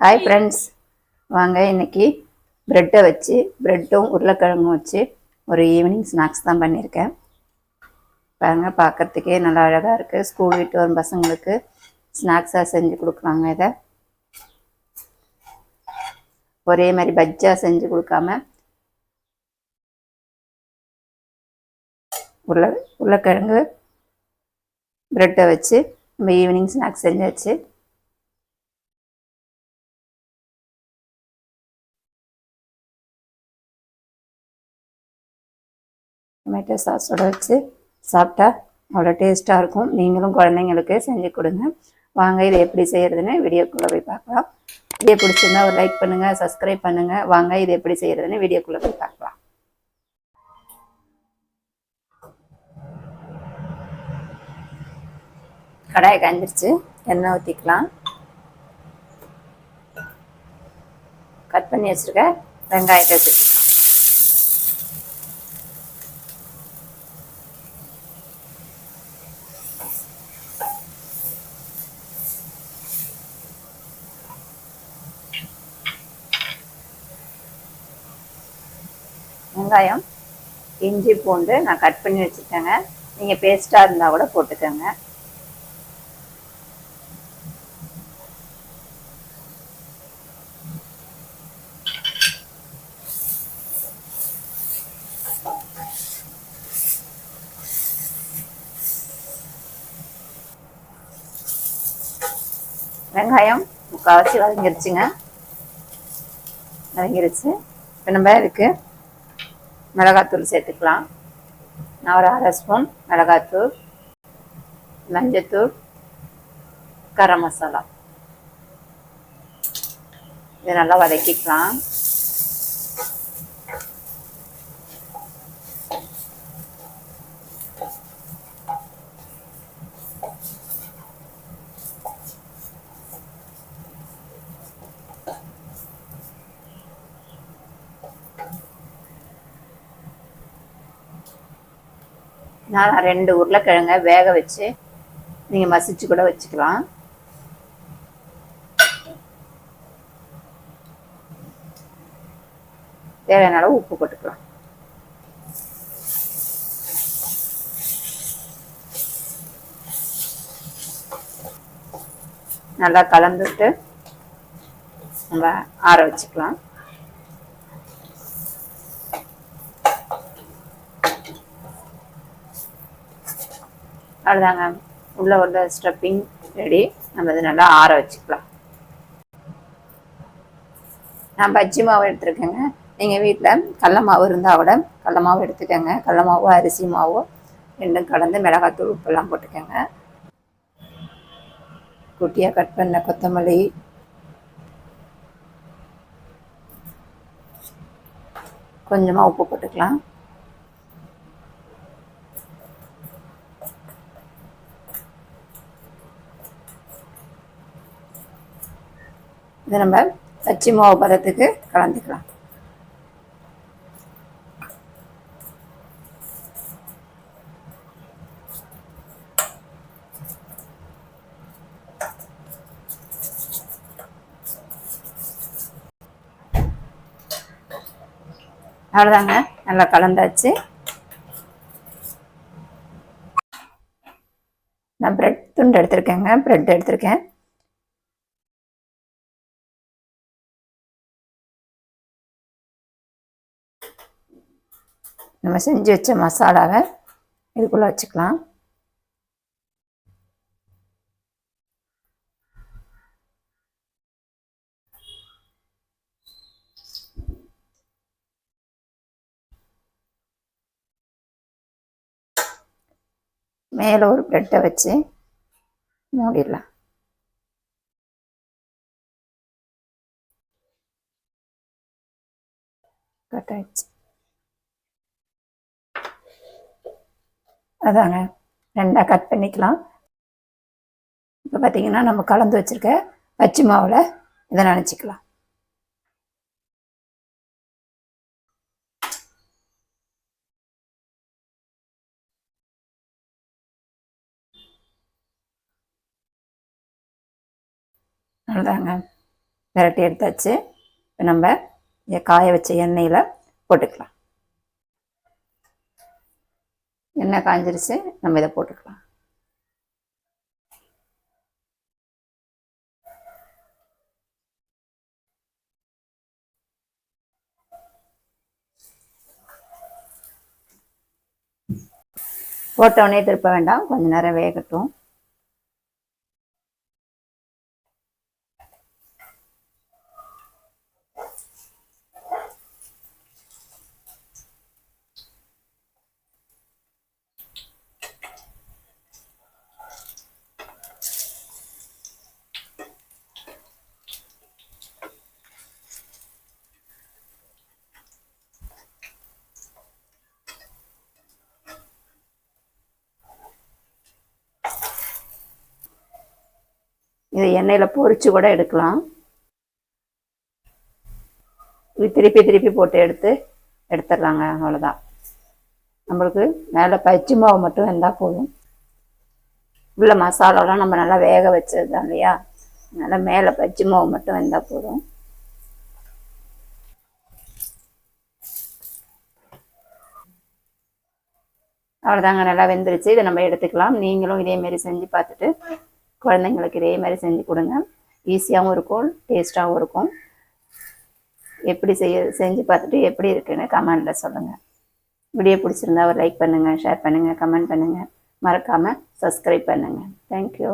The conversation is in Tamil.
ஹாய் ஃப்ரெண்ட்ஸ் வாங்க இன்னைக்கு ப்ரெட்டை வச்சு ப்ரெட்டும் உருளைக்கிழங்கும் வச்சு ஒரு ஈவினிங் ஸ்நாக்ஸ் தான் பண்ணியிருக்கேன். பாருங்க பார்க்கறதுக்கே நல்லா அழகாக இருக்குது ஸ்கூல் விட்டு வரும் பசங்களுக்கு ஸ்நாக்ஸாக செஞ்சு கொடுக்கலாங்க இதை. ஒரே மாதிரி பஜ்ஜா செஞ்சு கொடுக்காம உருளை உருளைக்கிழங்கு ப்ரெட்டை வச்சு நம்ம ஈவினிங் ஸ்நாக்ஸ் செஞ்சாச்சு டொமேட்டோ சாஸோட வச்சு சாப்பிட்டா அவ்வளோ டேஸ்ட்டாக இருக்கும். நீங்களும் குழந்தைங்களுக்கு செஞ்சு கொடுங்க. வாங்க இதை எப்படி செய்கிறதுன்னு வீடியோக்குள்ளே போய் பார்க்கலாம். வீடியோ பிடிச்சிருந்தா ஒரு லைக் பண்ணுங்கள் சப்ஸ்கிரைப் பண்ணுங்கள் வாங்க இது எப்படி செய்கிறதுன்னு வீடியோக்குள்ளே போய் பார்க்கலாம். கடாயை காஞ்சிருச்சு. எண்ணெய் ஊற்றிக்கலாம் கட் பண்ணி வச்சுருக்க வெங்காயத்தை வச்சுருக்கேன் வெங்காயம் இஞ்சி பூண்டு நான் கட் பண்ணி வச்சுருக்கேங்க. நீங்கள் பேஸ்ட்டாக இருந்தால் கூட போட்டுக்கோங்க. வெங்காயம் முக்கால்வாசி வதங்கிருச்சுங்க. வதங்கிருச்சு. இப்போ நம்ம இருக்குது மிளகாத்தூள் சேர்த்துக்கலாம். நான் ஒரு அரை ஸ்பூன் மிளகாத்தூள் மஞ்சத்தூள் கரம் மசாலா. இதை நல்லா வதக்கிக்கலாம். நான் ரெண்டு உருளைக்கிழங்க வேக வச்சு நீங்கள் மசிச்சு கூட வச்சுக்கலாம். தேவையான அளவு உப்பு போட்டுக்கலாம். நல்லா கலந்துட்டு நம்ம ஆற வச்சுக்கலாம். அவ்வளோதாங்க உள்ள உள்ள ஸ்டப்பிங் ரெடி நம்ம இது நல்லா ஆற வச்சுக்கலாம். நான் பஜ்ஜி மாவு எடுத்துருக்கேங்க. நீங்கள் வீட்டில் கடல மாவு இருந்தால் கூட கடல மாவு எடுத்துக்கோங்க. கடல மாவோ அரிசி மாவோ ரெண்டும் கலந்து மிளகாத்தூள் உப்பெல்லாம் போட்டுக்கோங்க. குட்டியாக கட் பண்ண கொத்தமல்லி. கொஞ்சமாக உப்பு போட்டுக்கலாம். இதை நம்ம சச்சி மாவு பதத்துக்கு கலந்துக்கலாம். அவ்வளோதாங்க நல்லா கலந்தாச்சு. நான் பிரெட் துண்டு எடுத்திருக்கேங்க பிரெட் எடுத்திருக்கேன். நம்ம செஞ்சு வச்ச மசாலாவை இதுக்குள்ளே வச்சுக்கலாம். மேலே ஒரு ப்ரெட்டை வச்சு மூடிடலாம். கட் ஆயிடுச்சு அதாங்க. ரெண்டாக கட் பண்ணிக்கலாம். இப்போ பார்த்தீங்கன்னா நம்ம கலந்து வச்சுருக்க பச்சை மாவில் இதை நினச்சிக்கலாம். அவ்வளோதாங்க. விரட்டி எடுத்தாச்சு. இப்போ நம்ம காய வச்ச எண்ணெயில் போட்டுக்கலாம். எண்ணெய் காஞ்சிருச்சு? நம்ம இதை போட்டுக்கலாம். போட்டவுடனே திருப்ப வேண்டாம். கொஞ்ச நேரம் வேகட்டும். இதை எண்ணெயில் பொரிச்சு கூட எடுக்கலாம். இது திருப்பி திருப்பி போட்டு எடுத்து எடுத்துடலாங்க அவ்வளோதான் நம்மளுக்கு மேலே பச்சை மாவு மட்டும் இருந்தால் போதும். உள்ள மசாலாலாம் நம்ம நல்லா வேக வச்சது தான் இல்லையா? அதனால் மேலே பச்சை மாவு மட்டும் இருந்தால் போதும். அவ்வளோதாங்க நல்லா வெந்துருச்சு. இதை நம்ம எடுத்துக்கலாம். நீங்களும் இதேமாரி செஞ்சு பார்த்துட்டு குழந்தைங்களுக்கு இதே மாதிரி செஞ்சு கொடுங்க. ஈஸியாகவும் இருக்கும் டேஸ்ட்டாகவும் இருக்கும். எப்படி செய்ய செஞ்சு பார்த்துட்டு எப்படி இருக்குன்னு கமெண்டில் சொல்லுங்கள் வீடியோ பிடிச்சிருந்தா ஒரு லைக் பண்ணுங்கள் ஷேர் பண்ணுங்கள் கமெண்ட் பண்ணுங்கள் மறக்காமல் சப்ஸ்கிரைப் பண்ணுங்கள் தேங்க்யூ